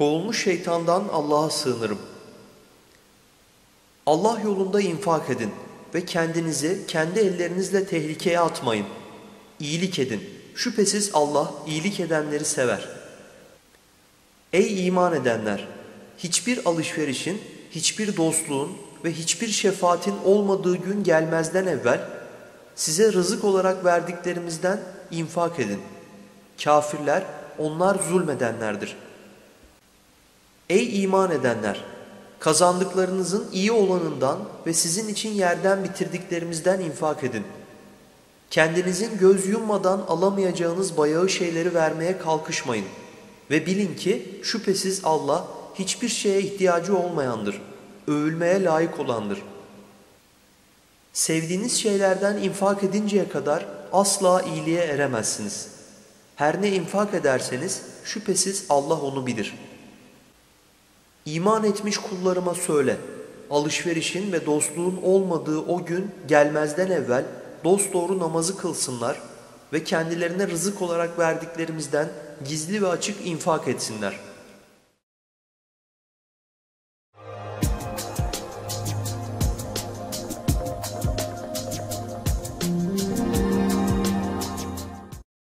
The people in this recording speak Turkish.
Kovulmuş şeytandan Allah'a sığınırım. Allah yolunda infak edin ve kendinizi kendi ellerinizle tehlikeye atmayın. İyilik edin. Şüphesiz Allah iyilik edenleri sever. Ey iman edenler! Hiçbir alışverişin, hiçbir dostluğun ve hiçbir şefaatin olmadığı gün gelmezden evvel size rızık olarak verdiklerimizden infak edin. Kafirler onlar zulmedenlerdir. Ey iman edenler! Kazandıklarınızın iyi olanından ve sizin için yerden bitirdiklerimizden infak edin. Kendinizin göz yummadan alamayacağınız bayağı şeyleri vermeye kalkışmayın. Ve bilin ki şüphesiz Allah hiçbir şeye ihtiyacı olmayandır. Övülmeye layık olandır. Sevdiğiniz şeylerden infak edinceye kadar asla iyiliğe eremezsiniz. Her ne infak ederseniz şüphesiz Allah onu bilir. İman etmiş kullarıma söyle, alışverişin ve dostluğun olmadığı o gün gelmezden evvel dosdoğru namazı kılsınlar ve kendilerine rızık olarak verdiklerimizden gizli ve açık infak etsinler.''